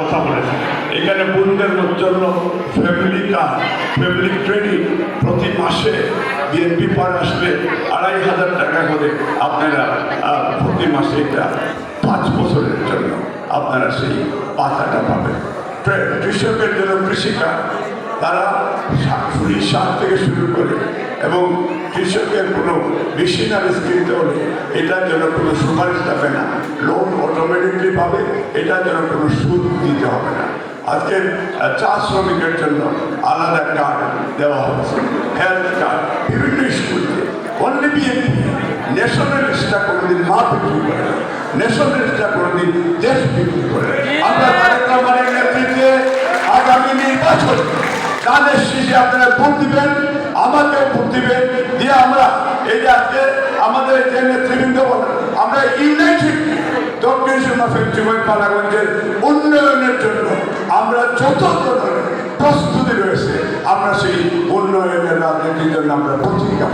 কথা বলেছে। এখানে বোনদের জন্য ফ্যামিলি কার্ড ফ্যামিলি ক্রেডিট প্রতি মাসে বিএনপি পার আসলে আড়াই হাজার টাকা করে আপনারা প্রতি মাসে এটা পাঁচ বছরের জন্য আপনারা সেই পাতাটা পাবেন। কৃষকের জন্য কৃষিকাজ, তারা শাকসবজি শাক থেকে শুরু করে এবং কৃষকের কোনো মেশিনারিজ কিনতে হলে এটার জন্য কোনো সুপারিশ যাবে না। লোন অটোমেটিকলি পাবে এটার জন্য কোনো সুদ দিতে হবে না। আজকের চা শ্রমিকের জন্য আলাদা কার্ড দেওয়া হচ্ছে। হেলথ কার্ড বিভিন্ন স্কুলকে অনলি বিএনপি ন্যাশনালিস্টটা কোনোদিন মা বিক্রি করে না। ন্যাশনালিস্টটা কোনোদিন দেশ বিক্রি করে আমরা তারেক রহমানের নেতৃত্বে আগামী নির্বাচন তাদের শেষে আপনারা ভোট দিবেন, আমাকেও ভোট দিবেন, দিয়ে আমরা এই আজকে আমাদের যে নেতৃবৃন্দ আমরা ইউনাইটেড ফিফটিফাইভ পালাগঞ্জের উন্নয়নের জন্য আমরা যত ধরনের প্রস্তুতি রয়েছে, আমরা সেই উন্নয়নের রাজনীতির জন্য আমরা পত্রিকা